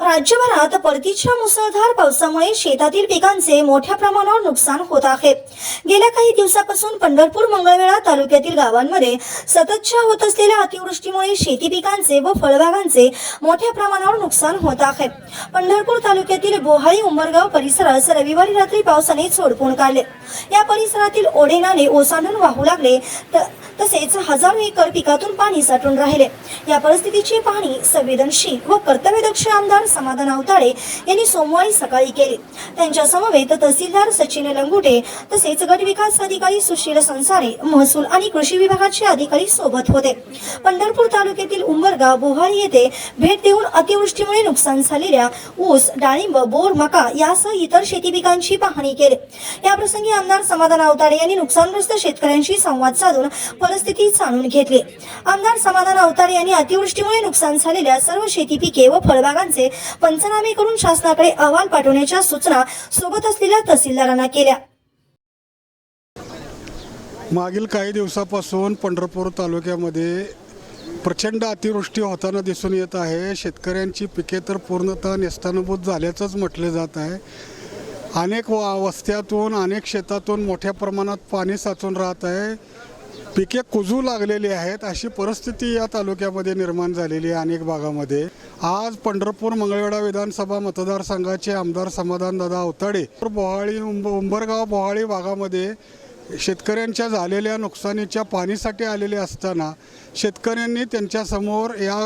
राज्यभरात परतीच्या मुसळधार पावसामुळे शेतातील पिकांचे मोठ्या प्रमाणावर नुकसान होत आहे. गेल्या काही दिवसापासून पंढरपूर मंगळवेळा तालुक्यातील गावांमध्ये सततच्या होत असलेल्या अतिवृष्टीमुळे शेती पिकांचे व फळबागांचे मोठ्या प्रमाणावर नुकसान होत आहे. पंढरपूर तालुक्यातील बोहाळी उंबरगाव परिसरास रविवारी रात्री पावसाने झोडपून काढले. या परिसरातील ओढे नाले ओसांडून वाहू लागले. तर तसेच हजारो एकर पिकातून पाणी साठून राहिले. या परिस्थितीची पाहणी संवेदनशील व कर्तव्यदक्ष आमदार समाधान आवताडे यांनी सोमवारी सकाळी केली. त्यांच्या समवेत तहसीलदार सचिन लंगुटे तसेच गटविकास अधिकारी सुशील संसारे महसूल आणि कृषी विभागाचे अधिकारी सोबत होते. पंढरपूर तालुक्यातील उंबरगाव बोहाळी येथे भेट देऊन अतिवृष्टीमुळे नुकसान झालेल्या ऊस डाळिंब बोर मका यासह इतर शेती पिकांची पाहणी केली. याप्रसंगी आमदार समाधान आवताडे यांनी नुकसानग्रस्त शेतकऱ्यांशी संवाद साधून परिस्थिती जाणून घेतली. आमदार समाधान आवताडे यांनी अतिवृष्टीमुळे नुकसान झालेल्या सर्व शेती पिके व फळबागांचे पंचनामे करून शासनाकडे अहवाल पाठवण्याच्या सूचना सोबत असलेल्या तहसीलदारांना केल्या. मागील काही दिवसापासून पंढरपूर तालुक्यामध्ये प्रचंड अतिवृष्टी होताना दिसून येत आहे. शेतकऱ्यांची पिके तर पूर्णतः नेस्तानुभूत झाल्याचंच म्हटले जात आहे. अनेक वा वस्त्यातून अनेक शेतातून मोठ्या प्रमाणात पाणी साचून राहत आहे. पिके कुजू लागलेली आहेत अशी परिस्थिती या तालुक्यामध्ये निर्माण झालेली आहे अनेक भागामध्ये. आज पंढरपूर मंगळवेढा विधानसभा मतदारसंघाचे आमदार समाधानदादा अवताडे बोहाळी उंब उंबरगाव बोहाळी भागामध्ये शेतकऱ्यांच्या झालेल्या नुकसानीच्या पाणीसाठी आलेले असताना शेतकऱ्यांनी त्यांच्यासमोर या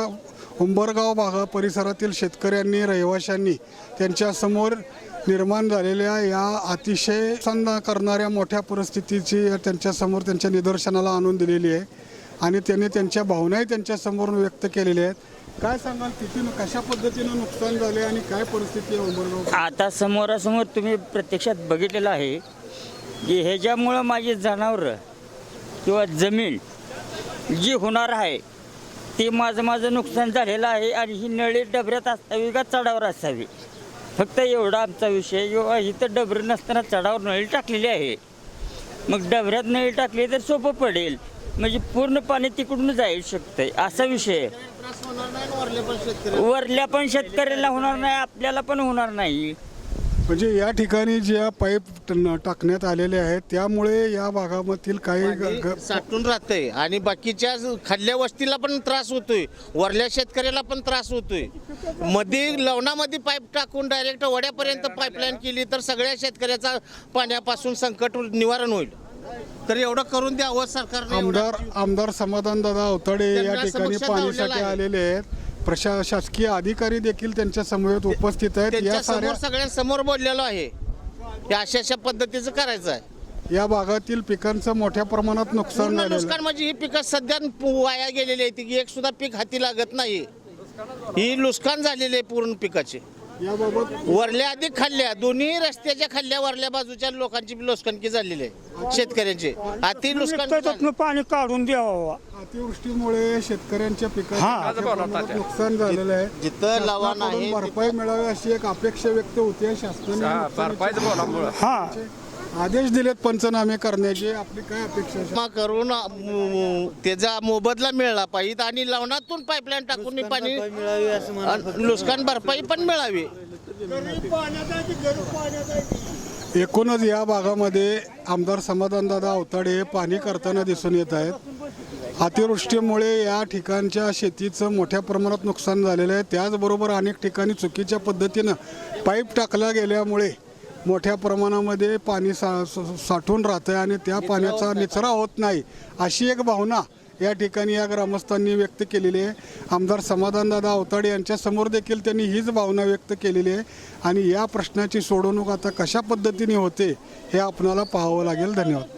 उंबरगाव भागा परिसरातील शेतकऱ्यांनी रहिवाशांनी त्यांच्यासमोर निर्माण झालेल्या या अतिशय सन्न करणाऱ्या मोठ्या परिस्थितीची त्यांच्यासमोर त्यांच्या निदर्शनाला आणून दिलेली आहे. आणि त्यांनी त्यांच्या भावनाही त्यांच्यासमोर व्यक्त केलेल्या आहेत. काय सांगाल किती कशा पद्धतीनं नुकसान झाले आणि काय परिस्थिती आहे उंबरगाव? आता समोरासमोर तुम्ही प्रत्यक्षात बघितलेलं आहे की ह्याच्यामुळं माझी जनावरं किंवा जमीन जी होणार आहे ते माझं माझं नुकसान झालेलं आहे आणि ही नळी डबऱ्यात असावी का चढावर असावी? फक्त एवढा आमचा विषय. किंवा इथं डबरं नसताना चढावर नळी टाकलेली आहे. मग डबऱ्यात नळी टाकली तर सोपं पडेल. म्हणजे पूर्ण पाणी तिकडून जाईल शकतंय. असा विषय आहे. वरल्या पण शेतकऱ्याला होणार नाही आपल्याला पण होणार नाही. म्हणजे या ठिकाणी ज्या पाईप टाकण्यात आलेले आहेत त्यामुळे या भागामधील काही ग- ग- साठून राहतंय. आणि बाकीच्या खाल्ल्या वस्तीला पण त्रास होतोय. वरल्या शेतकऱ्याला पण त्रास होतोय. मध्ये लवणामध्ये पाईप टाकून डायरेक्ट वड्यापर्यंत पाईपलाईन केली तर सगळ्या शेतकऱ्याचा पाण्यापासून संकट निवारण होईल. तर एवढं करून द्यावं सरकारने एवढं. आमदार आमदार समाधान दादा अवताडे या त्यांना ठिकाणी समस्या पाणीसाठी लावलेला आहे. आलेले आहेत. प्रशा शासकीय अधिकारी देखील त्यांच्या समवेत उपस्थित आहेत. या त्यांच्या साऱ्या समोर सगळ्यांसमोर बोललेलो आहे. हे अशा अशा पद्धतीचं करायचं आहे. या भागातील पिकांचं मोठ्या प्रमाणात नुकसान पूर्ण झालेलं नुकसान. म्हणजे ही पिकं सध्या वाया गेलेली आहेत. की एक सुद्धा पीक हाती लागत नाही. ही नुकसान झालेली आहे पूर्ण पिकाचे. वरल्या अधिक खाल्ल्या दोन्ही रस्त्याच्या खाल्ल्या वरल्या बाजूच्या लोकांची नुकसानकी झालेली आहे शेतकऱ्यांची. अति नुकसान पाणी काढून द्यावं अतिवृष्टीमुळे शेतकऱ्यांच्या पिकांचं नुकसान झालेलं आहे. जिथं शासनाकडून आहे भरपाई मिळावी अशी एक अपेक्षा व्यक्त होते शासनाने. हा आदेश दिलेत पंचनामे करण्याचे. आपली काय अपेक्षा आहे? करून अं, त्याचा मोबदला मिळाला पाहिजे आणि लवणातून पाईपलाईन टाकून पाणी अन् नुकसान भरपाई पण मिळावी. एकूणच या भागामध्ये आमदार समाधानदादा अवताडे हे पाणी करताना दिसून येत आहेत. अतिवृष्टीमुळे या ठिकाणच्या शेतीचं मोठ्या प्रमाणात नुकसान झालेलं आहे. त्याचबरोबर अनेक ठिकाणी चुकीच्या पद्धतीनं पाईप टाकला गेल्यामुळे मोठ्या प्रमाणामध्ये पाणी सा साठून राहतं आहे आणि त्या पाण्याचा निचरा होत नाही. अशी एक भावना या ठिकाणी या ग्रामस्थांनी व्यक्त केलेली आहे. आमदार समाधानदादा अवताडे यांच्या समोर देखील त्यांनी हीच भावना व्यक्त केलेली आहे. आणि या प्रश्नाची सोडवणूक आता कशा पद्धतीने होते हे आपणाला पाहावं लागेल. धन्यवाद.